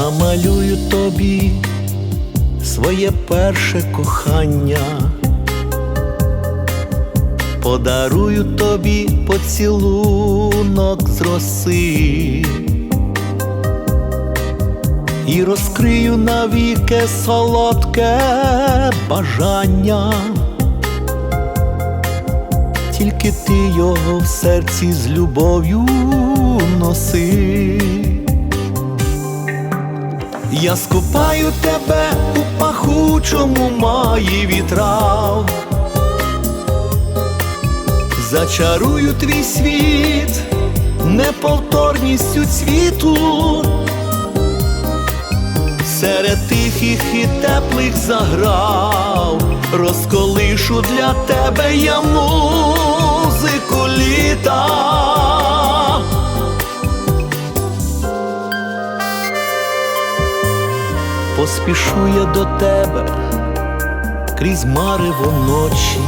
намалюю тобі своє перше кохання, подарую тобі поцілунок з роси і розкрию навіки солодке бажання. Тільки ти його в серці з любов'ю носи. Я скупаю тебе у пахучому маї вітрав, зачарую твій світ неповторністю цвіту, серед тихих і теплих заграв, розколишу для тебе я музику літа. Поспішу я до тебе крізь марево ночі,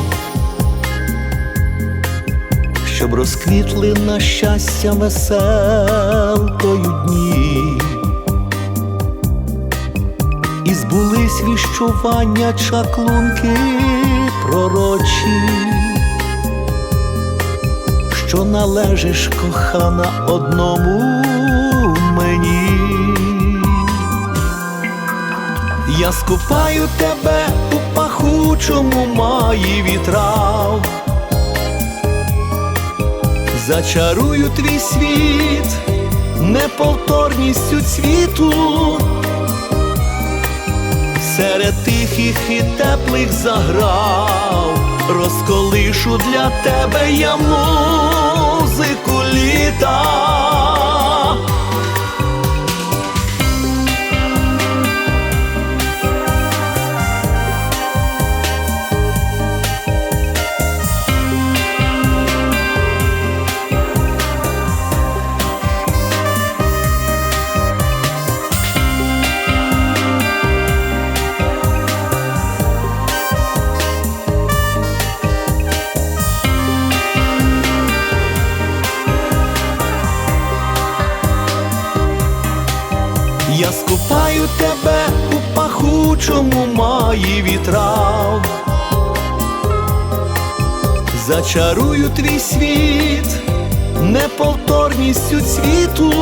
щоб розквітли на щастя веселкою дні, і збулись віщування чаклунки пророчі, що належиш кохана одному мені. Скупаю тебе у пахучому маї вітрав, зачарую твій світ неповторністю цвіту, серед тихих і теплих заграв, розколишу для тебе я музику літа. Шукаю тебе у пахучому маї вітрав, зачарую твій світ, неповторністю цвіту,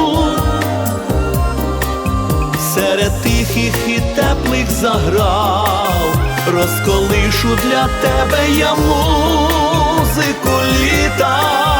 серед тихих і теплих заграв, розколишу для тебе я музику літа.